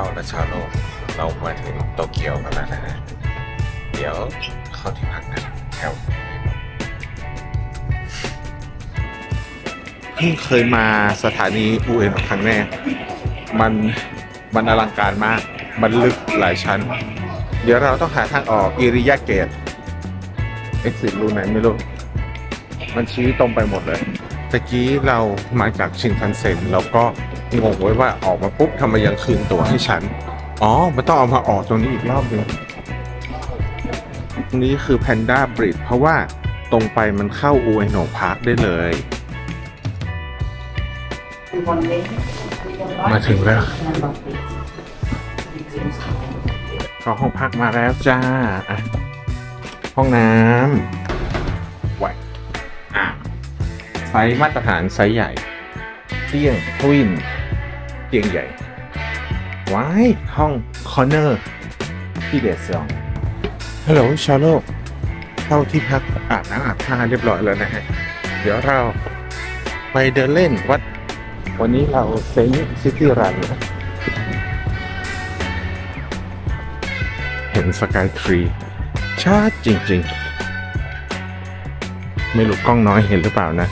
เอาละชาวโลก เรามาถึงโตเกียวกันแล้วนะฮะเดี๋ยวเข้าที่พักกันแถวเพิ่งเคยมาสถานีอูเอ็นครั้งแรกมันมันอลังการมาก มันลึกหลายชั้น เดี๋ยวเราต้องหาทางออกอิริยาเกตเอ็กซิสรูไหนไม่รู้ มันชี้ตรงไปหมดเลยตะกี้เรามาจากชินคันเซ็นเราก็ งงไว้ว่าออกมาปุ๊บทำไมยังคืนตั๋วให้ฉัน อ๋อ มันต้องเอามาออกตรงนี้อีกรอบหนึงตรงนี้คือ Panda Bridge เพราะว่าตรงไปมันเข้าอูเอโนพาร์คได้เลย มาถึงแล้วก็ห้องพักมาแล้วจ้าอะห้องน้ำไว้อะไซส์มาตรฐานไซส์ใหญ่ เตียงทวิน เตียงใหญ่ไว้ายห้องคอร์เนอร์ที่เดซองฮัลโหลชาโลเข้าที่พักอาบน้ำอาบท่าเรียบร้อยแล้วนะฮะ เดี๋ยวเราไปเดินเล่นวัด วันนี้เราเซ็งซิตี้รันนะเห็นสกายทรีชัดจริงๆ ไม่รู้กล้องน้อยเห็นหรือเปล่านะ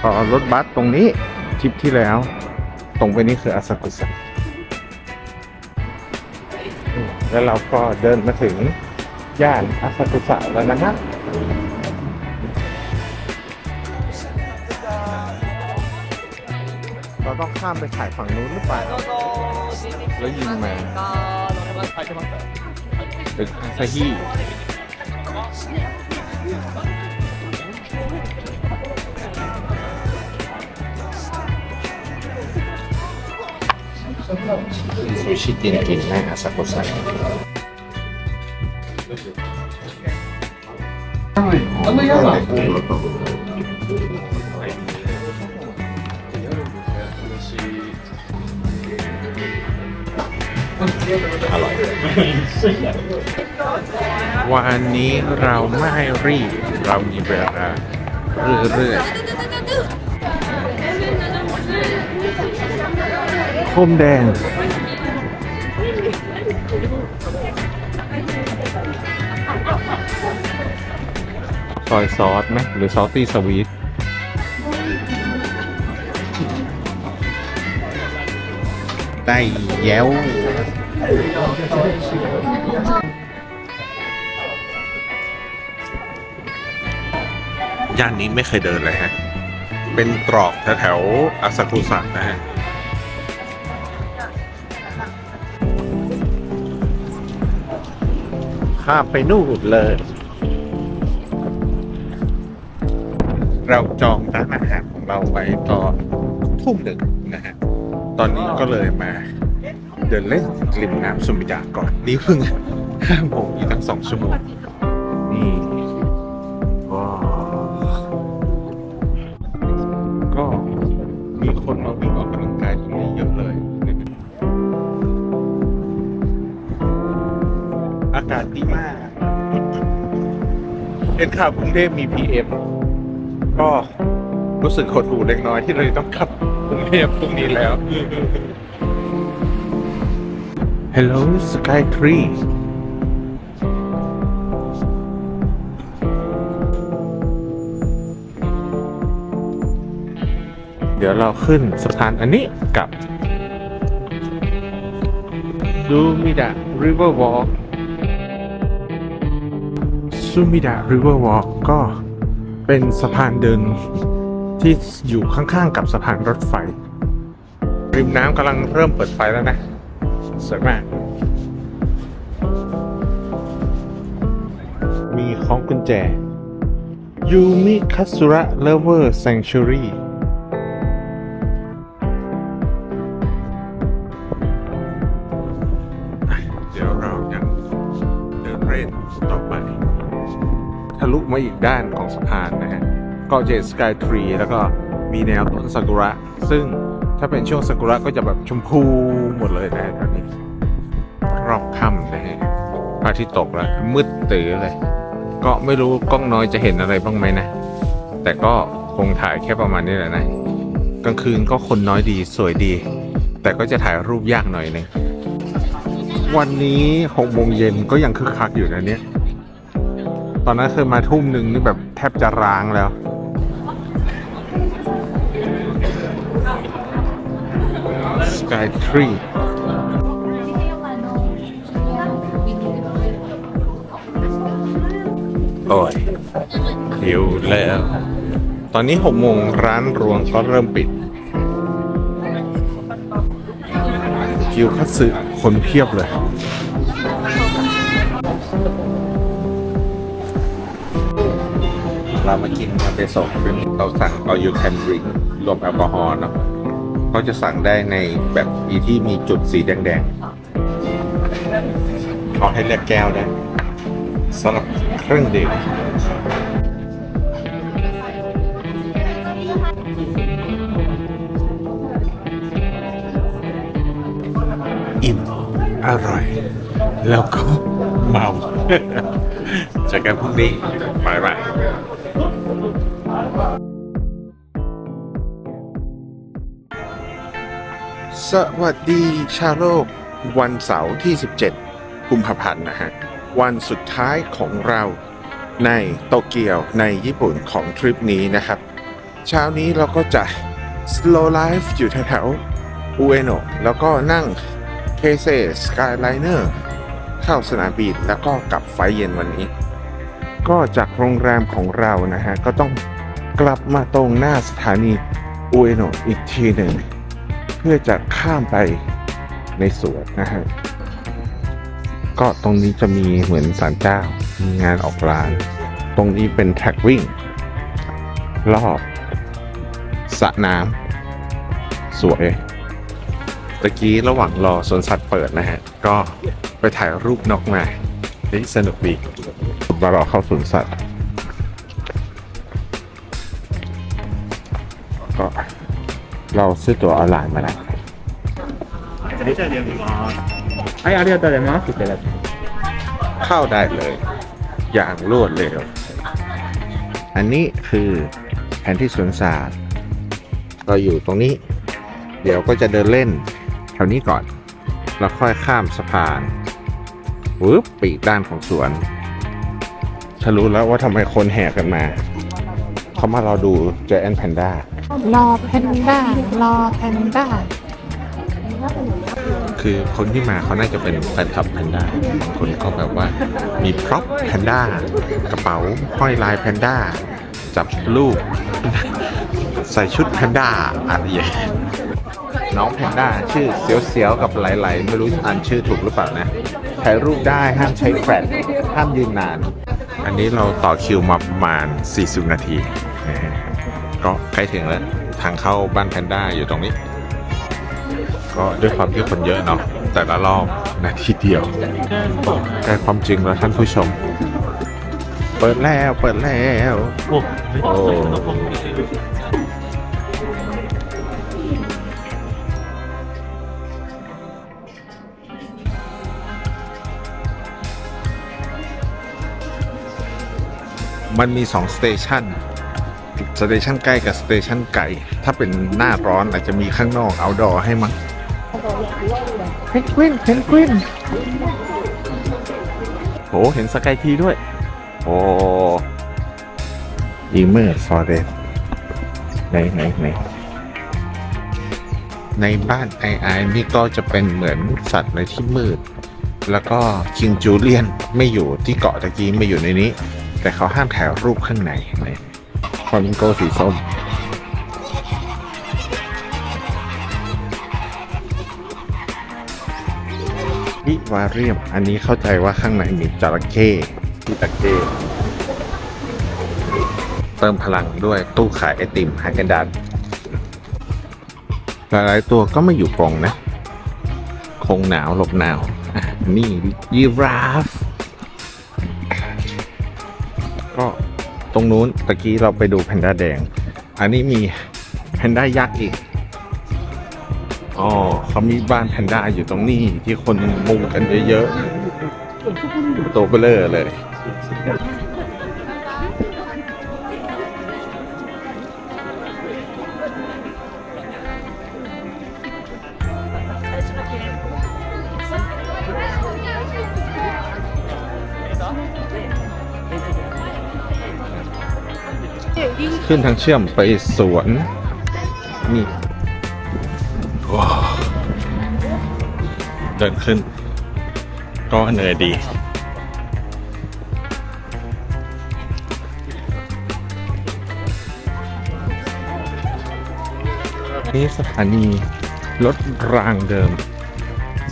พอรถบัสตรงนี้ทริปที่แล้ว ตรงไปนี่คืออาซากุสะอืมแล้วเราก็เดินมาถึงย่านอาซากุสะแล้วนะฮะเราต้องข้ามไปถ่ายฝั่งนู้นหรือเปล่า แล้วยิงมาตึกอาซาฮิ ซูชิกินกินในอาซากุสะอร่อย วันนี้เราไม่รีบ เรามีเวลาเรื่อยๆ โคมแดง ซอยซอสไหมหรือซอสตี้สวีทได้แย้วย่านนี้ไม่เคยเดินเลยฮะ เป็นตรอกแถวๆอาซากุสะนะฮะ ข้ามไปนู่นเลย เราจองร้านอาหารของเราไว้ตอนทุ่มหนึ่งนะฮะ ตอนนี้ก็เลยมา เดินเล่นริมน้ำสุมิดาก่อน นี่เพิ่งห้าโมงอีกตั้งสองชั่วโมง นี่ก็มีคนมาวิ่ง ดีมากเห็นข่าวกรุงเทพมี PM ก็รู้สึกหดหู่เล็กน้อยที่เลยต้องกลับกรุงเทพพรุ่งนี้แล้ว Hello Sky Tree เดี๋ยวเราขึ้นสะพานอันนี้กับซูมิดะ River Walk ซูมิดะริเวอร์วอล์ก็เป็นสะพานเดินที่อยู่ข้างๆกับสะพานรถไฟ ริมน้ำกำลังเริ่มเปิดไฟแล้วนะ สวยมาก มีของกุญแจยูมิคัสุระเลเวอร์แซงชูรี่ มาอีกด้านของสะพานนะฮะก็เจสกายทรีแล้วก็มีแนวต้นซากุระ ซึ่งถ้าเป็นช่วงซากุระก็จะแบบชมพูหมดเลยนะแถวนี้รอบค่ำนะฮะพระอาทิตย์ตกแล้วมืดตื่อเลย ก็ไม่รู้กล้องน้อยจะเห็นอะไรบ้างไหมนะ แต่ก็คงถ่ายแค่ประมาณนี้แหละนะกลางคืนก็คนน้อยดีสวยดี แต่ก็จะถ่ายรูปยากหน่อยนึงวันนี้หกโมงเย็นก็ยังคึกคักอยู่นะเนี่ย ตอนนั้นเคยมาทุ่มหนึ่งนี่แบบแทบจะร้างแล้ว Sky Tree โอ้ยหิวแล้ว ตอนนี้หกโมงร้านรวงก็เริ่มปิดคิวคัตสึคนเพียบเลย เรามากินมาไปส่งเป็นเราสั่ง all you can drink รวมแอลกอฮอล์เนาะก็จะสั่งได้ในแบบอีที่มีจุดสีแดงๆเขาให้เลือกแก้วได้สำหรับเครื่องดื่มอิ่มอร่อย แล้วก็เมาเจอกันพรุ่งนี้บายบาย สวัสดีชาวโลก วันเสาร์ที่ 17 กุมภาพันธ์นะฮะ วันสุดท้ายของเราในโตเกียวในญี่ปุ่นของทริปนี้นะครับ เช้านี้เราก็จะ slow life อยู่แถวๆอุเอโนะแล้วก็นั่งเคเซสกายไลเนอร์เข้าสนามบินแล้วก็กลับไฟเย็นวันนี้ ก็จากโรงแรมของเรานะฮะ ก็ต้องกลับมาตรงหน้าสถานีอุเอโนะอีกทีหนึ่ง พื่อจะข้ามไปในสวนนะฮะก็ตรงนี้จะมีเหมือนศาลเจ้า มีงานออกร้าน ตรงนี้เป็นแท็กวิ่ง รอบสระน้ำสวยตะกี้ระหว่างรอสวนสัตว์เปิดนะฮะ ก็ไปถ่ายรูปนกมาเฮ้ยสนุกดีมารอเข้าสวนสัตว์ เราซื้อตัวออนไลน์มาแล้วไอ้อะไรียตเดมาสิเข้าได้เลย อย่างรวดเร็ว อันนี้คือแผนที่สวนศาสตร์ เราอยู่ตรงนี้ เดี๋ยวก็จะเดินเล่น แถวนี้ก่อน แล้วค่อยข้ามสะพานวืบปีกด้านของสวนฉันรู้แล้วว่าทำไมคนแห่กันมา เขามาเราดูเจแอนแพนด้า รอแพนด้ารอแพนด้าคือคนที่มาเขาน่าจะเป็นแฟนคลับแพนด้าบางคนก็แบบว่ามีพร็อพแพนด้ากระเป๋าห้อยลายแพนด้าจับลูก ใส่ชุดแพนด้าอะไรอย่างน้องแพนด้าชื่อเสียวๆกับไหลๆไม่รู้อ่านชื่อถูกหรือเปล่านะถ่ายรูปได้ห้ามใช้แฟลชห้ามยืนนาน อันนี้เราต่อคิวมาประมาณ 40 นาทีนะฮะ ก็ใกล้ถึงแล้ว ทางเข้าบ้านแพนด้าอยู่ตรงนี้ ก็ด้วยความที่คนเยอะเนาะแต่ละรอบนาทีเดียวใกล้ความจริงแล้วท่านผู้ชม เปิดแล้วเปิดแล้วโอ้มันมีสองสเตชัน สเตชันใกล้กับสเตชันไกลถ้าเป็นหน้าร้อนอาจจะมีข้างนอกเอาดอให้มั้งเพนกวินเพนกวินโหเห็นสกายทีด้วย โอ้อีเมอร์ฟอเรสไหนไหนไหนในบ้านไอไอนี่ก็จะเป็นเหมือนสัตว์ในที่มืด แล้วก็คิงจูเลียนไม่อยู่ที่เกาะตะกี้ไม่อยู่ในนี้ แต่เขาห้ามถ่ายรูปข้างในไหน ฟลามิงโกสีส้มวิวาเรียม อันนี้เข้าใจว่าข้างในมีจระเข้ที่ตะเข้เติมพลังด้วยตู้ขายไอติมฮาเกนดันหลายๆตัวก็ไม่อยู่กรงนะ คงหนาวหลบหนาว นี่ยีราฟ ตรงนู้นตะกี้เราไปดูแพนด้าแดง อันนี้มีแพนด้ายักษ์อีกอ๋อเขามีบ้านแพนด้าอยู่ตรงนี้ที่คนมุงกันเยอะๆตัวเบลอเลย ขึ้นทางเชื่อมไปสวน นี่ว้าวเดินขึ้น ก็เหนื่อยดี นี่สถานีรถรางเดิม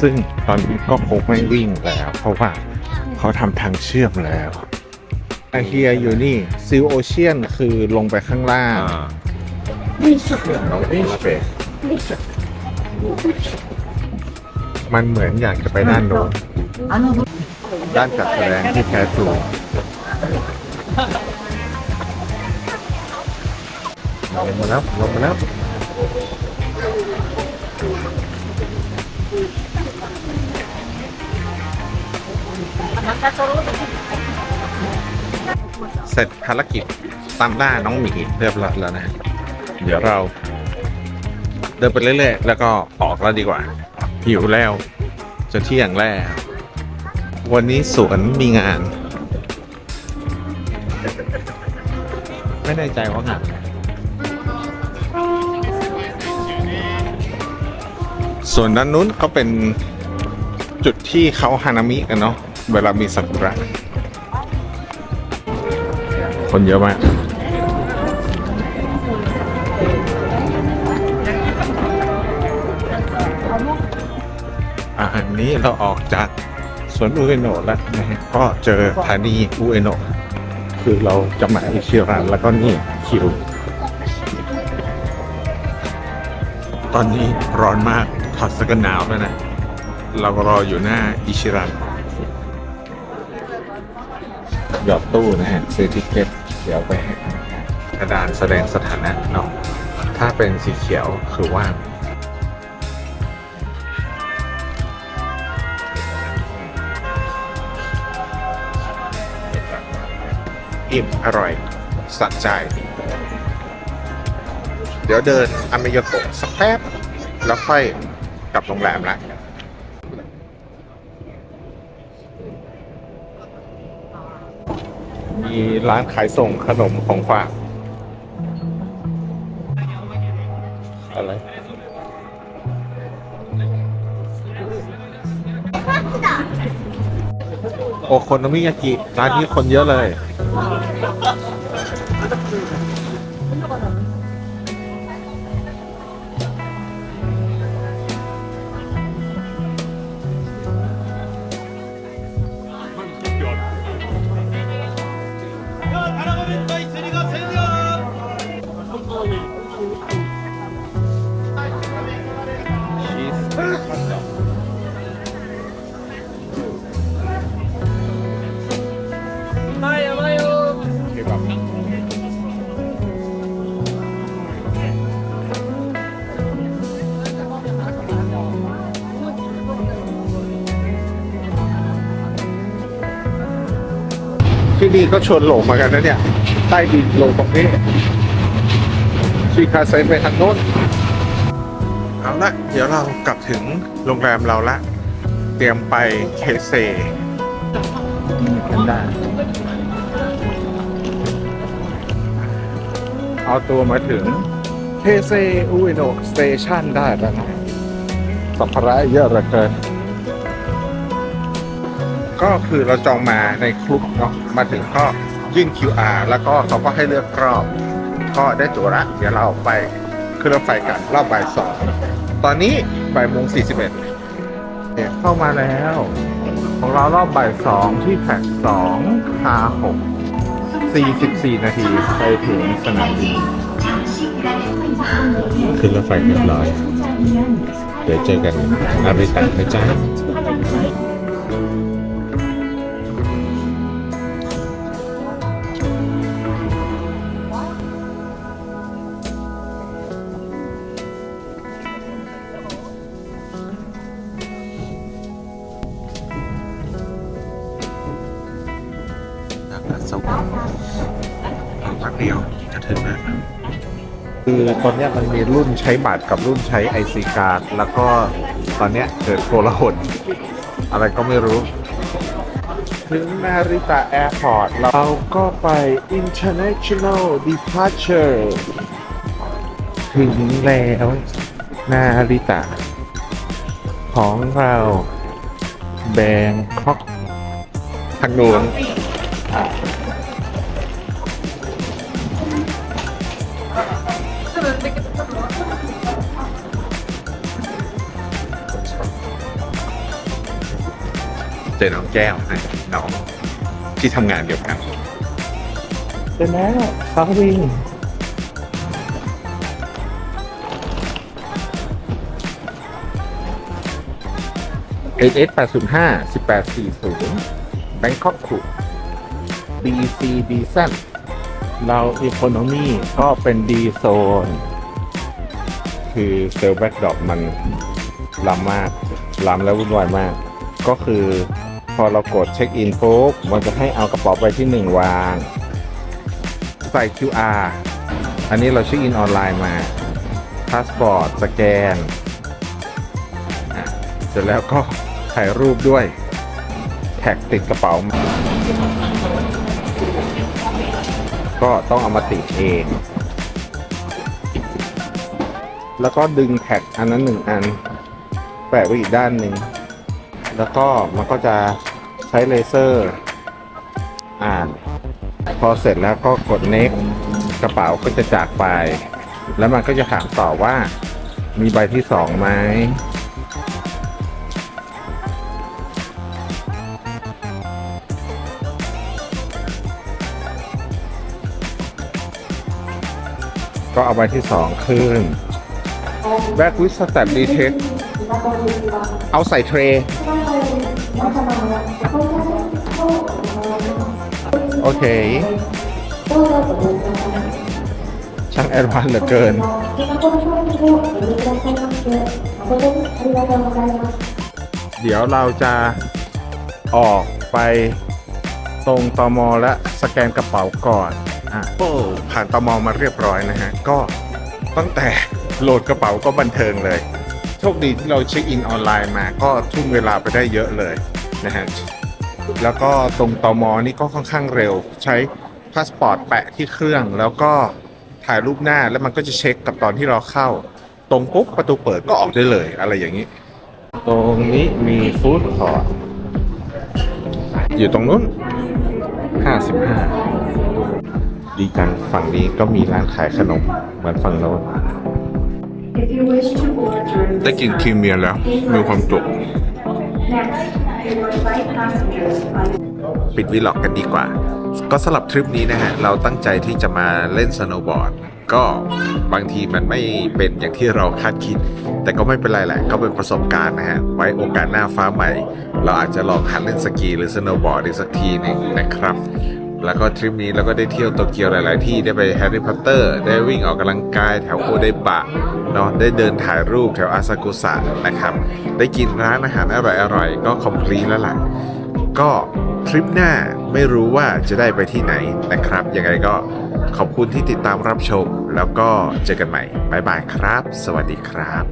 ซึ่งตอนนี้ก็คงไม่วิ่งแล้ว เพราะว่าเขาทำทางเชื่อมแล้ว ไอเฮียอยู่นี่ซิลโอเชียนคือลงไปข้างล่างมันเหมือนอยากจะไปด้านโน้นด้านจัดแสดงที่แท้ทรูลงมาแล้วลงมาแล้ว เสร็จภารกิจตามล่าน้องหมีเรียบร้อยแล้วนะ เดี๋ยวเรา เดินไปเรื่อยๆ แล้วก็ออกแล้วดีกว่า หิวแล้ว จะเที่ยงแล้ว วันนี้สวนมีงาน ไม่แน่ใจว่างานส่วนด้านนู้นก็เป็นจุดที่เขาฮานามิกันเนาะเวลามีซากุระ คนเยอะมากอันนี้เราออกจากสวนอุเอโนะแล้วนะฮะก็เจอสถานีอุเอโนะคือเราจะมาอิชิรันแล้วก็นี่คิว ตอนนี้ร้อนมากถอดเสื้อกันหนาวแล้วนะ เราก็รออยู่หน้าอิชิรันหยอดตู้นะฮะซื้อทิเก็ต เดี๋ยวไปให้กระดานแสดงสถานะเนาะถ้าเป็นสีเขียวคือว่างอิ่มอร่อยสะใจ เดี๋ยวเดินอเมยโกะสักแป๊บ แล้วค่อยกลับโรงแรมละ มีร้านขายส่งขนมของฝาก อะไร โอโคโนมิยากิ ร้านนี้คนเยอะเลย ที่นี่ก็ชวนหลงมากันนะเนี่ย ใต้ดินลงตรงนี้ชีคาเซไปทางโน้น เอาละ เดี๋ยวเรากลับถึงโรงแรมเราละ เตรียมไปเคเซกันได้เอาตัวมาถึงเคเซอุเอโนสเตชันได้แล้วนะสัมภาระเยอะเหลือเกิน ก็คือเราจองมาในคลุกเนาะมาถึงก็ยื่น QR แล้วก็เขาก็ให้เลือกรอบ ก็ได้ตั๋วละเดี๋ยวเราไปขึ้นรถไฟกันรอบบ่ายสองตอนนี้บ่ายโมงสี่สิบเอ็ดเข้ามาแล้ว ของเรารอบบ่ายสองที่แพ็กสองคาหกสี่สิบสี่นาทีไปถึงสนามบินขึ้นรถไฟเรียบร้อย เดี๋ยวเจอกันอาริตะนะจ๊ะ ถึงแล้วคือตอนเนี้ยมันมีรุ่นใช้บัตรกับรุ่นใช้ไอซีการ์ดแล้วก็ตอนเนี้ยเกิดโกลาหลอะไรก็ไม่รู้ ถึงนาริตะแอร์พอร์ตเราก็ไป International Departure ถึงแล้วนาริตะ ของเราแบงคอกทางนู้น จอน้องแก้วนะน้องที่ทำงานเดียวกันเสร็จแล้วซอวิง HS 805 1840 Bangkok c r u BC b s o n เราอีโคโนมีก็เป็นดีโซน คือเซลล์แบ็กดรอปมันล้ำมากล้ำแล้ววุ่นวายมาก ก็คือ พอเรากดเช็คอินปุ๊บมันจะให้เอากระเป๋าใบที่หนึ่งวาง ใส่ QR อันนี้เราเช็คอินออนไลน์มาพาสปอร์ตสแกนเสร็จแล้วก็ถ่ายรูปด้วย แท็กติดกระเป๋า ก็ต้องเอามาติดเอง แล้วก็ดึงแท็กอันนั้นหนึ่งอัน แปะไว้อีกด้านหนึ่ง แล้วก็มันก็จะใช้เลเซอร์ อ่าน พอเสร็จแล้วก็กด next กระเป๋าก็จะจากไป แล้วมันก็จะถามต่อว่ามีใบที่สองไหมก็เอาใบที่สองขึ้นแบ็กวิสแตทดี เอาใส่เทรย์โอเค ช่างแอดวานเหลือเกิน เดี๋ยวเราจะออกไปตรงตมและสแกนกระเป๋าก่อน อะโอ้ผ่านตมมาเรียบร้อยนะฮะ ก็ตั้งแต่โหลดกระเป๋าก็บันเทิงเลย โชคดีที่เราเช็คอินออนไลน์มาก็ทุ่มเวลาไปได้เยอะเลยนะฮะแล้วก็ตรงตมนี่ก็ค่อนข้างเร็ว ใช้พาสปอร์ตแปะที่เครื่องแล้วก็ถ่ายรูปหน้าแล้วมันก็จะเช็คกับตอนที่เราเข้า ตรงปุ๊บประตูเปิดก็ออกได้เลยอะไรอย่างนี้ ตรงนี้มีฟู้ดคอร์ทอยู่ตรงนู้น 55 ดีจังฝั่งนี้ก็มีร้านขายขนมเหมือนฝั่งโน้น ได้กินครีมเมียนแล้ว มีความจุก next, for flight passengers on ปิดวีล็อกกันดีกว่า ก็สำหรับทริปนี้นะฮะ เราตั้งใจที่จะมาเล่นสโนว์บอร์ด ก็บางทีมันไม่เป็นอย่างที่เราคาดคิด แต่ก็ไม่เป็นไรแหละ ก็เป็นประสบการณ์นะฮะ ไว้โอกาสหน้าฟ้าใหม่ เราอาจจะลองหัดเล่นสกีหรือสโนว์บอร์ดอีกสักทีหนึงนะครับ แล้วก็ทริปนี้เราก็ได้เที่ยวโตเกียวหลาย ๆ ที่ได้ไปแฮร์รี่พอตเตอร์ได้วิ่งออกกำลังกายแถวโอเดบะเนาะได้เดินถ่ายรูปแถวอาซากุสะนะครับ ได้กินร้านอาหารอร่อย ๆ ก็คอมพลีแล้วล่ะก็ทริปหน้าไม่รู้ว่าจะได้ไปที่ไหนนะครับยังไงก็ขอบคุณที่ติดตามรับชม แล้วก็เจอกันใหม่บ๊ายบายครับ สวัสดีครับ